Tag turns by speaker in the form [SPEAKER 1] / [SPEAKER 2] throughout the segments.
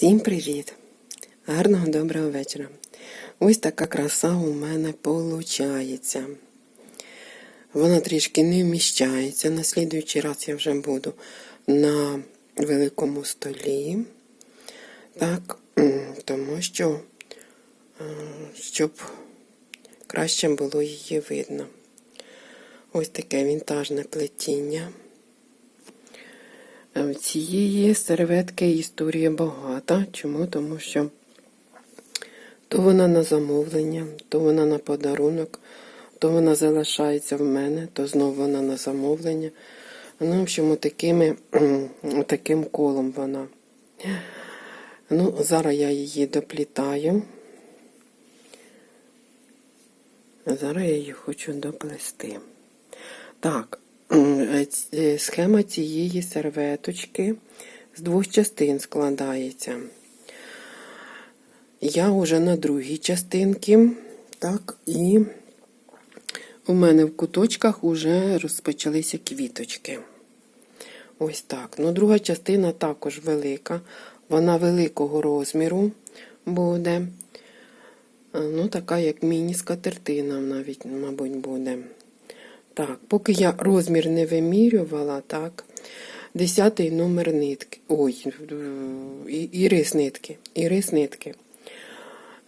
[SPEAKER 1] Всім привіт! Гарного доброго вечора. Ось така краса у мене виходить. Вона трішки не вміщається. На слідуючий раз я вже буду на великому столі. Так, тому що, е, щоб краще було її видно. Ось таке вінтажне плетіння. Е, Цієї серветки історія багата. Чому? Тому що то вона на замовлення, то вона на подарунок, то вона залишається в мене, то знову вона на замовлення. Ну, в общем, такими, таким колом вона. Ну, зараз я її доплітаю. Зараз я її хочу доплести. Так, схема цієї серветочки з двох частин складається. Я вже на другій частинці, так, і у мене в куточках вже розпочалися квіточки. Ось так. Ну, друга частина також велика. Вона великого розміру буде. Е, Ну, така, як міні-скатертина навіть, мабуть, буде. Так, поки я розмір не вимірювала, так, десятий номер нитки. Ой, і, і нитки. І нитки.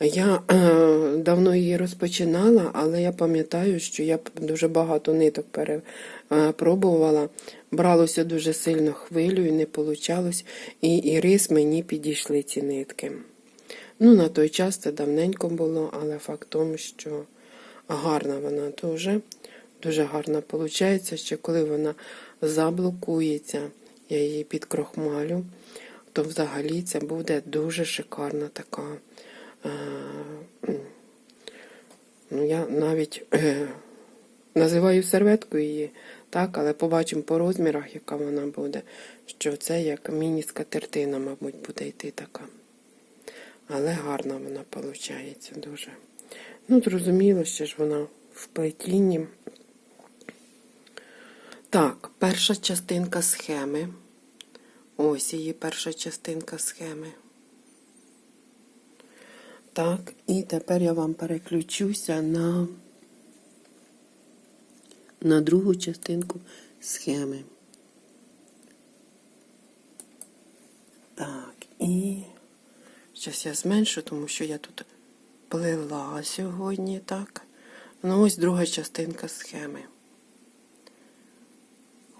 [SPEAKER 1] Я е, давно її розпочинала, але я пам'ятаю, що я дуже багато ниток перепробувала. Бралося дуже сильно хвилю і не вийшло. І, і рис мені підійшли ці нитки. Ну, на той час це давненько було, але факт тому, що гарна вона дуже, дуже гарна виходить. Ще коли вона заблокується, я її підкрохмалю, то взагалі це буде дуже шикарна така. е, Ну, я навіть е, називаю серветкою її, так, але побачимо по розмірах, яка вона буде, що це як міні-скатертина, мабуть, буде йти така. Але гарна вона виходить дуже. Ну, зрозуміло, ще ж вона в плетінні. Так, перша частинка схеми. Ось її перша частинка схеми. Так, і тепер я вам переключуся на, на другу частинку схеми. Так, і зараз я зменшу, тому що я тут плела сьогодні, так. Ну, ось друга частинка схеми.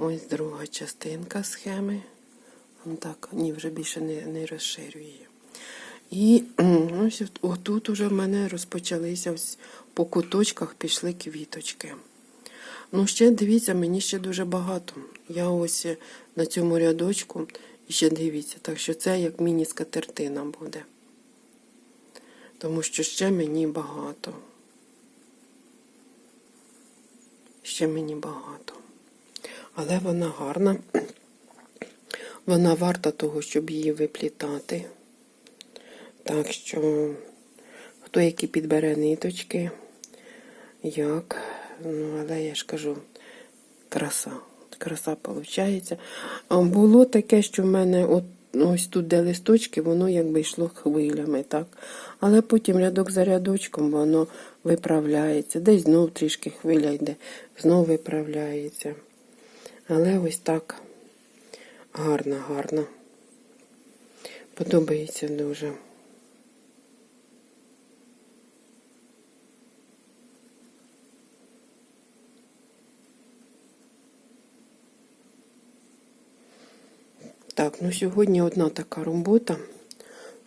[SPEAKER 1] Ось друга частинка схеми. Так, ні, вже більше не, не розширюю. І ось отут уже в мене розпочалися ось по куточках пішли квіточки. Ну, ще дивіться, мені ще дуже багато. Я ось на цьому рядочку і ще дивіться. Так що це як міні-скатертина буде. Тому що ще мені багато. Ще мені багато. Але вона гарна. Вона варта того, щоб її виплітати. Так що, хто які підбере ниточки, як, ну, але я ж кажу, краса. Краса виходить. Було таке, що в мене от, ось тут, де листочки, воно якби йшло хвилями, так. Але потім рядок за рядочком воно виправляється. Десь знов трішки хвиля йде, знов виправляється. Але ось так гарно, гарно. Подобається дуже. Так, ну сьогодні одна така робота,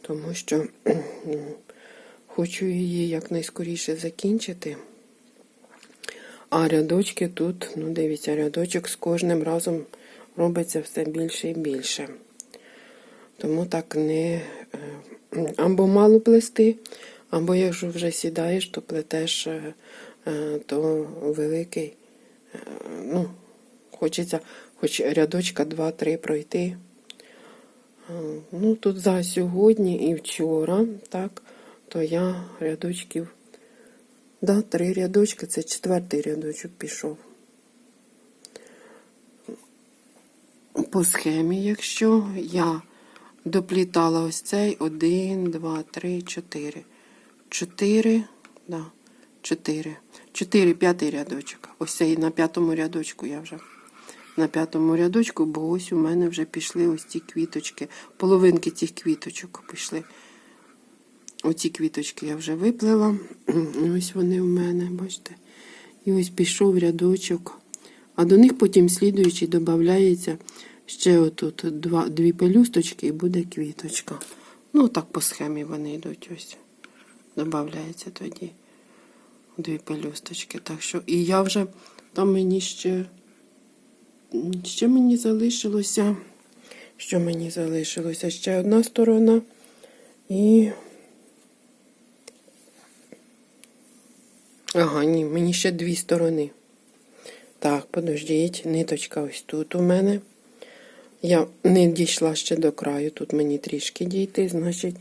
[SPEAKER 1] тому що хочу її якнайскоріше закінчити. А рядочки тут, ну дивіться, рядочок з кожним разом робиться все більше і більше. Тому так не е, або мало плести, або якщо вже сідаєш, то плетеш е, е, то великий. Ну, хочеться хоч рядочка 2-3 пройти. Ну, тут за сьогодні і вчора, так, то я рядочків, да, три рядочки, це четвертий рядочок пішов. По схемі, якщо я доплітала ось цей. Один, два, три, чотири. Чотири, да, чотири. Чотири, п'ятий рядочок. Ось цей на п'ятому рядочку я вже. На п'ятому рядочку, бо ось у мене вже пішли ось ці квіточки. Половинки цих квіточок пішли. Оці квіточки я вже виплела. Ось вони у мене, бачите. І ось пішов рядочок. А до них потім слідуючий додається ще отут два, дві пелюсточки і буде квіточка. Ну, так по схемі вони йдуть ось. Додається тоді дві пелюсточки. Так що, і я вже там мені ще, ще мені залишилося. Що мені залишилося? Ще одна сторона. І. Ага, ні, мені ще дві сторони. Так, подождіть, ниточка ось тут у мене. Я не дійшла ще до краю, тут мені трішки дійти, значить,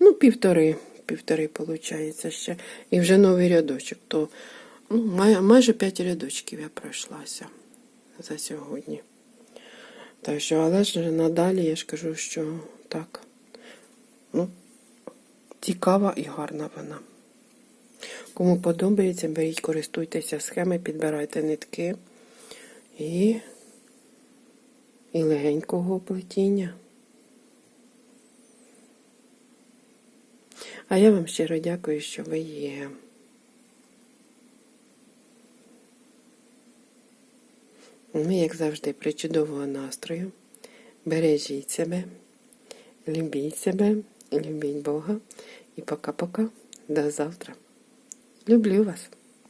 [SPEAKER 1] ну, півтори, півтори, виходить, ще. І вже новий рядочок. То ну, май, майже п'ять рядочків я пройшлася за сьогодні. Так що, але ж надалі я ж кажу, що так. Ну, цікава і гарна вона. Кому подобається, беріть, користуйтеся схеми, підбирайте нитки і, і легенького плетіння. А я вам щиро дякую, що ви є. Ми, як завжди, при чудового настрою. Бережіть себе, любіть себе, любіть Бога. І пока-пока. До завтра. Люблю вас.